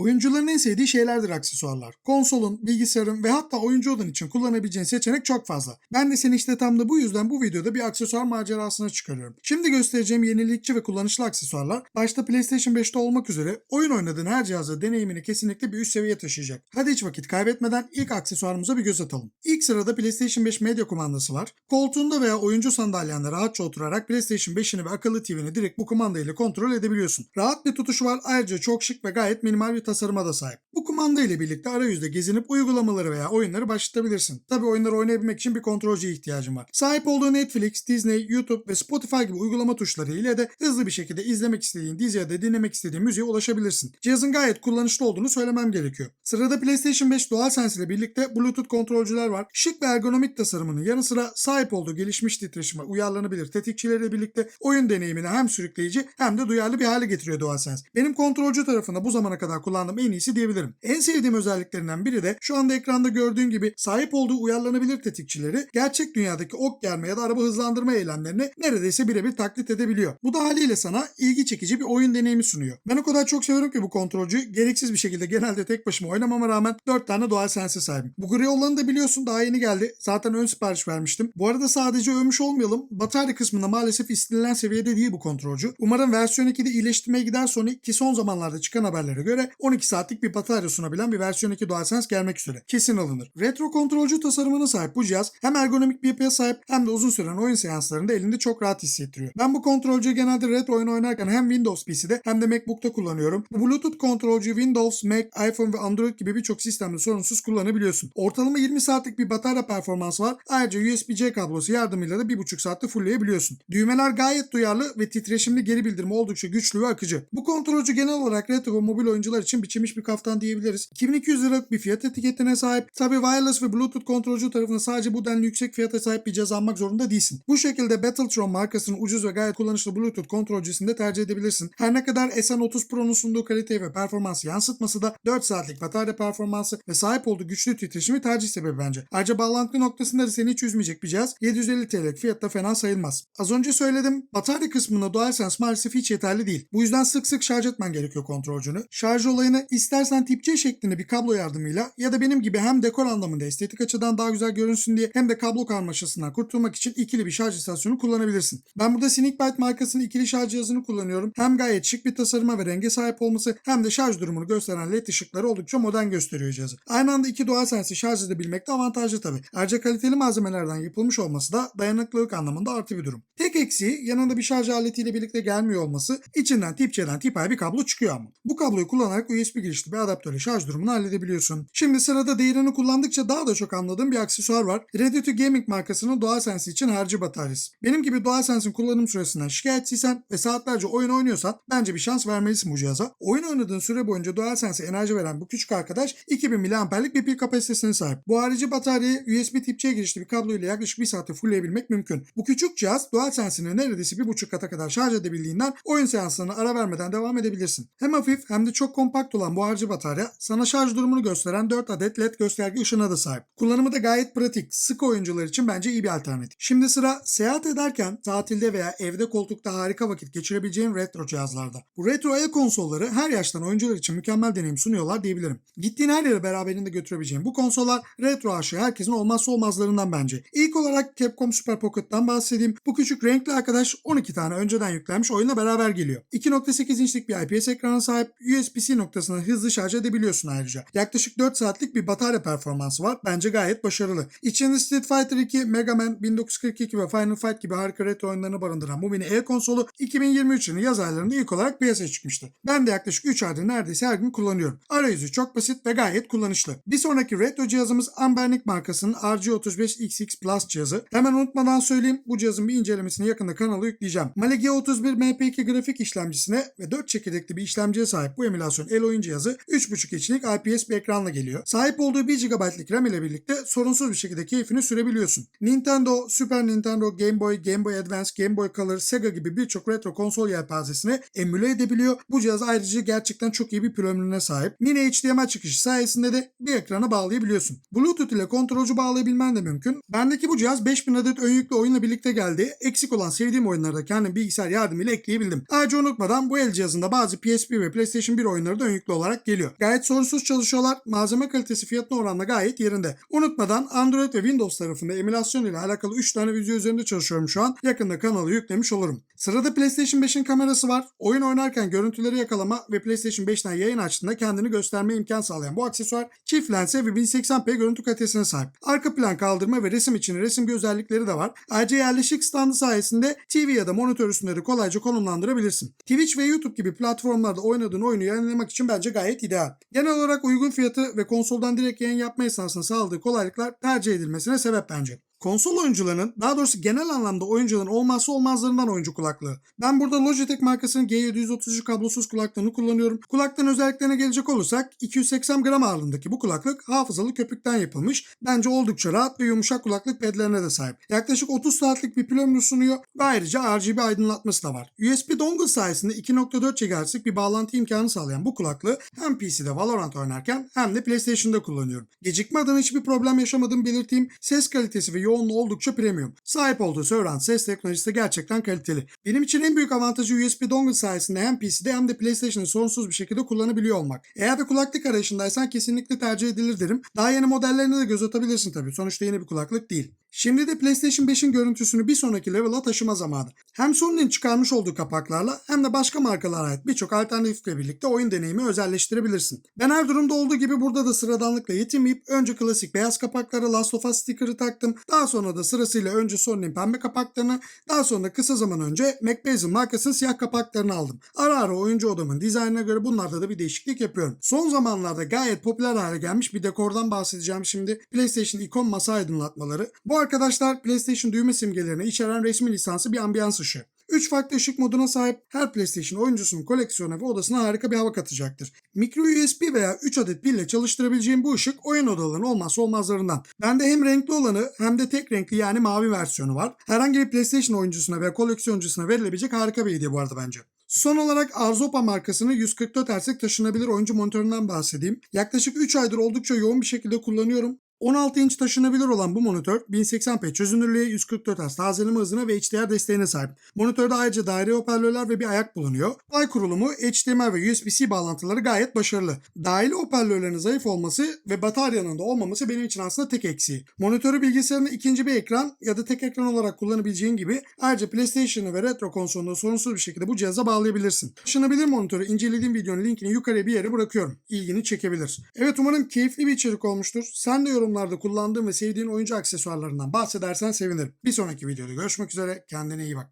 Oyuncuların en sevdiği şeylerdir aksesuarlar. Konsolun, bilgisayarın ve hatta oyuncu odan için kullanabileceğin seçenek çok fazla. Ben de seni işte tam da bu yüzden bu videoda bir aksesuar macerasına çıkarıyorum. Şimdi göstereceğim yenilikçi ve kullanışlı aksesuarlar başta PlayStation 5'te olmak üzere oyun oynadığın her cihazda deneyimini kesinlikle bir üst seviyeye taşıyacak. Hadi hiç vakit kaybetmeden ilk aksesuarımıza bir göz atalım. İlk sırada PlayStation 5 medya kumandası var. Koltuğunda veya oyuncu sandalyende rahatça oturarak PlayStation 5'ini ve akıllı TV'ni direkt bu kumanda ile kontrol edebiliyorsun. Rahat bir tutuşu var ayrıca çok şık ve gayet minimal bir tasarıma da sahip. Bu kumanda ile birlikte arayüzde gezinip uygulamaları veya oyunları başlatabilirsin. Tabi oyunları oynayabilmek için bir kontrolcüye ihtiyacın var. Sahip olduğu Netflix, Disney, YouTube ve Spotify gibi uygulama tuşları ile de hızlı bir şekilde izlemek istediğin dizi ya da dinlemek istediğin müziğe ulaşabilirsin. Cihazın gayet kullanışlı olduğunu söylemem gerekiyor. Sırada PlayStation 5 DualSense ile birlikte Bluetooth kontrolcüler var. Şık ve ergonomik tasarımının yanı sıra sahip olduğu gelişmiş titreşime uyarlanabilir tetikçileriyle birlikte oyun deneyimini hem sürükleyici hem de duyarlı bir hale getiriyor DualSense. Benim kontrolcü tarafında bu zamana kadar kullandığım en iyisi diyebilirim. En sevdiğim özelliklerinden biri de şu anda ekranda gördüğün gibi sahip olduğu uyarlanabilir tetikçileri gerçek dünyadaki ok germe ya da araba hızlandırma eylemlerini neredeyse birebir taklit edebiliyor. Bu da haliyle sana ilgi çekici bir oyun deneyimi sunuyor. Ben o kadar çok seviyorum ki bu kontrolcüyü gereksiz bir şekilde genelde tek başıma oynamama rağmen 4 tane DualSense'e sahibim. Bu gri olanı da biliyorsun daha yeni geldi. Zaten ön sipariş vermiştim. Bu arada sadece övmüş olmayalım. Batarya kısmında maalesef istenilen seviyede değil bu kontrolcü. Umarım versiyon 2'de iyileştirmeye gider Sony ki son zamanlarda çıkan haberlere göre 12 saatlik bir batarya sunabilen bir versiyon 2 DualSense gelmek üzere. Kesin alınır. Retro kontrolcü tasarımına sahip bu cihaz hem ergonomik bir yapıya sahip hem de uzun süren oyun seanslarında elinde çok rahat hissettiriyor. Ben bu kontrolcüyü genelde retro oyun oynarken hem Windows PC'de hem de MacBook'ta kullanıyorum. Bu Bluetooth kontrolcüyü Windows, Mac, iPhone ve Android gibi birçok sistemde sorunsuz kullanabiliyorsun. Ortalama 20 saatlik bir batarya performansı var. Ayrıca USB-C kablosu yardımıyla da 1.5 saatte fullleyebiliyorsun. Düğmeler gayet duyarlı ve titreşimli geri bildirimi oldukça güçlü ve akıcı. Bu kontrolcü genel olarak retro mobil oyuncular için biçilmiş bir kaftan diyebiliriz. 2200 liralık bir fiyat etiketine sahip. Tabi wireless ve bluetooth kontrolcü tarafında sadece bu denli yüksek fiyata sahip bir cihaz almak zorunda değilsin. Bu şekilde Battletron markasının ucuz ve gayet kullanışlı bluetooth kontrolcüsünü de tercih edebilirsin. Her ne kadar S30 Pro'nun sunduğu kaliteyi ve performansı yansıtması da 4 saatlik batarya performansı ve sahip olduğu güçlü titreşimi tercih sebebi bence. Ayrıca bağlantı noktasında da seni hiç üzmeyecek bir cihaz. 750 TL'lik fiyatta fena sayılmaz. Az önce söyledim batarya kısmında DualSense maalesef hiç yeterli değil. Bu yüzden sık sık şarj etmen gerekiyor kontrolcünü. Şarj olayını istersen tip C şeklinde bir kablo yardımıyla ya da benim gibi hem dekor anlamında estetik açıdan daha güzel görünsün diye hem de kablo karmaşasından kurtulmak için ikili bir şarj istasyonu kullanabilirsin. Ben burada Cinicbyte markasının ikili şarj cihazını kullanıyorum. Hem gayet şık bir tasarıma ve renge sahip olması hem de şarj durumunu gösteren led ışıkları oldukça modern gösteriyor cihazı. Aynı anda iki DualSense'i şarj edebilmek de avantajlı tabii. Ayrıca kaliteli malzemelerden yapılmış olması da dayanıklılık anlamında artı bir durum. Tek eksiği yanında bir şarj aletiyle birlikte gelmiyor olması içinden tip C'den tip A bir kablo çıkıyor ama. Bu kabloyu kullanarak USB girişli bir adaptörle şarj durumunu halledebiliyorsun. Şimdi sırada değerini kullandıkça daha da çok anladığım bir aksesuar var. Ready to Gaming markasının DualSense için harcı bataryası. Benim gibi DualSense'in kullanım süresinden şikayetçiysen ve saatlerce oyun oynuyorsan bence bir şans vermelisin bu cihaza. Oyun oynadığın süre boyunca DualSense'e enerji veren bu küçük arkadaş 2000 mAh'lik bir pil kapasitesine sahip. Bu harici bataryayı USB tip C girişli bir kablo ile yaklaşık bir saatte fullleyebilmek mümkün. Bu küçük cihaz DualSense'ini neredeyse bir buçuk kata kadar şarj edebildiğinden oyun seanslarına ara vermeden devam edebilirsin. Hem hafif hem de çok kompakt olan bu harcı batarya sana şarj durumunu gösteren 4 adet led gösterge ışığına da sahip. Kullanımı da gayet pratik. Sık oyuncular için bence iyi bir alternatif. Şimdi sıra seyahat ederken tatilde veya evde koltukta harika vakit geçirebileceğin retro cihazlarda. Bu retro el konsolları her yaştan oyuncular için mükemmel deneyim sunuyorlar diyebilirim. Gittiğin her yere beraberinde götürebileceğin bu konsollar retro aşığı herkesin olmazsa olmazlarından bence. İlk olarak Capcom Super Pocket'tan bahsedeyim. Bu küçük renkli arkadaş 12 tane önceden yüklenmiş oyunla beraber geliyor. 2.8 inçlik bir IPS ekrana sahip USB-C noktasına hızlı şarj edebiliyorsun ayrıca. Yaklaşık 4 saatlik bir batarya performansı var. Bence gayet başarılı. İçinde Street Fighter 2, Mega Man 1942 ve Final Fight gibi harika retro oyunlarını barındıran bu mini el konsolu 2023 yılı yaz aylarında ilk olarak piyasaya çıkmıştı. Ben de yaklaşık 3 aydır neredeyse her gün kullanıyorum. Arayüzü çok basit ve gayet kullanışlı. Bir sonraki retro cihazımız Ambernic markasının RG35XX Plus cihazı. Hemen unutmadan söyleyeyim bu cihazın bir incelemesini yakında kanala yükleyeceğim. Mali G31 MP2 grafik işlemcisine ve 4 çekirdekli bir işlemciye sahip bu emülasyon el oyun cihazı 3.5 inçlik IPS bir ekranla geliyor. Sahip olduğu 1 GB'lik RAM ile birlikte sorunsuz bir şekilde keyfini sürebiliyorsun. Nintendo, Super Nintendo, Game Boy, Game Boy Advance, Game Boy Color, Sega gibi birçok retro konsol yelpazesine emüle edebiliyor. Bu cihaz ayrıca gerçekten çok iyi bir pil ömrüne sahip. Mini HDMI çıkışı sayesinde de bir ekrana bağlayabiliyorsun. Bluetooth ile kontrolcü bağlayabilmen de mümkün. Bendeki bu cihaz 5000 adet ön yüklü oyunla birlikte geldi. Eksik eksik olan sevdiğim oyunları da kendim bilgisayar yardımıyla ekleyebildim. Ayrıca unutmadan bu el cihazında bazı PSP ve PlayStation 1 oyunları da ön yüklü olarak geliyor. Gayet sorunsuz çalışıyorlar. Malzeme kalitesi fiyatına oranla gayet yerinde. Unutmadan Android ve Windows tarafında emülasyon ile alakalı 3 tane video üzerinde çalışıyorum şu an. Yakında kanalı yüklemiş olurum. Sırada PlayStation 5'in kamerası var. Oyun oynarken görüntüleri yakalama ve PlayStation 5'ten yayın açtığında kendini gösterme imkan sağlayan bu aksesuar çift lense ve 1080p görüntü kalitesine sahip. Arka plan kaldırma ve resim için resim özellikleri de var. Ayrıca yerleşik standı sayesinde TV ya da monitör üstünde de kolayca konumlandırabilirsin. Twitch ve YouTube gibi platformlarda oynadığın oyunu yayınlamak için bence gayet ideal. Genel olarak uygun fiyatı ve konsoldan direkt yayın yapma esnasında sağladığı kolaylıklar tercih edilmesine sebep bence. Konsol oyuncularının, daha doğrusu genel anlamda oyuncuların olmazsa olmazlarından oyuncu kulaklığı. Ben burada Logitech markasının G733 kablosuz kulaklığını kullanıyorum. Kulaklığın özelliklerine gelecek olursak 280 gram ağırlığındaki bu kulaklık hafızalı köpükten yapılmış. Bence oldukça rahat ve yumuşak kulaklık pedlerine de sahip. Yaklaşık 30 saatlik bir pil ömrü sunuyor ve ayrıca RGB aydınlatması da var. USB dongle sayesinde 2.4 GHz'lik bir bağlantı imkanı sağlayan bu kulaklığı hem PC'de Valorant oynarken hem de PlayStation'da kullanıyorum. Gecikme adına hiçbir problem yaşamadığımı belirteyim. Ses kalitesi ve yoğunluğu oldukça premium. Sahip olduğu Surround ses teknolojisi de gerçekten kaliteli. Benim için en büyük avantajı USB dongle sayesinde hem PC'de hem de PlayStation'ı sorunsuz bir şekilde kullanabiliyor olmak. Eğer bir kulaklık arayışındaysan kesinlikle tercih edilir derim. Daha yeni modellerine de göz atabilirsin tabii. Sonuçta yeni bir kulaklık değil. Şimdi de PlayStation 5'in görüntüsünü bir sonraki level'a taşıma zamanı. Hem Sony'nin çıkarmış olduğu kapaklarla hem de başka markalara ait birçok alternatifle birlikte oyun deneyimi özelleştirebilirsin. Ben her durumda olduğu gibi burada da sıradanlıkla yetinmeyip önce klasik beyaz kapaklara Last of Us sticker'ı taktım. Daha sonra da sırasıyla önce Sony'nin pembe kapaklarını, daha sonra kısa zaman önce MacBasin markasının siyah kapaklarını aldım. Ara ara oyuncu odamın dizaynına göre bunlarda da bir değişiklik yapıyorum. Son zamanlarda gayet popüler hale gelmiş bir dekordan bahsedeceğim şimdi. PlayStation ikon masa aydınlatmaları. Bu arkadaşlar PlayStation düğme simgelerini içeren resmi lisansı bir ambiyans ışığı. 3 farklı ışık moduna sahip her PlayStation oyuncusunun koleksiyona ve odasına harika bir hava katacaktır. Micro USB veya 3 adet pille çalıştırabileceğim bu ışık oyun odalarının olmazsa olmazlarından. Bende hem renkli olanı hem de tek renkli yani mavi versiyonu var. Herhangi bir PlayStation oyuncusuna veya koleksiyoncusuna verilebilecek harika bir hediye bu arada bence. Son olarak Arzopa markasının 144 Hz'lik taşınabilir oyuncu monitöründen bahsedeyim. Yaklaşık 3 aydır oldukça yoğun bir şekilde kullanıyorum. 16 inç taşınabilir olan bu monitör 1080p çözünürlüğe 144 Hz tazeleme hızına ve HDR desteğine sahip. Monitörde ayrıca daire hoparlörler ve bir ayak bulunuyor. Pay kurulumu, HDMI ve USB-C bağlantıları gayet başarılı. Dahili hoparlörlerin zayıf olması ve bataryanın da olmaması benim için aslında tek eksiği. Monitörü bilgisayarında ikinci bir ekran ya da tek ekran olarak kullanabileceğin gibi ayrıca PlayStation'ı ve retro konsolunu sorunsuz bir şekilde bu cihaza bağlayabilirsin. Taşınabilir monitörü incelediğim videonun linkini yukarıya bir yere bırakıyorum. İlgini çekebilir. Evet umarım keyifli bir içerik olmuştur. Sen de yorum yorumlarda kullandığın ve sevdiğin oyuncu aksesuarlarından bahsedersen sevinirim. Bir sonraki videoda görüşmek üzere. Kendine iyi bak.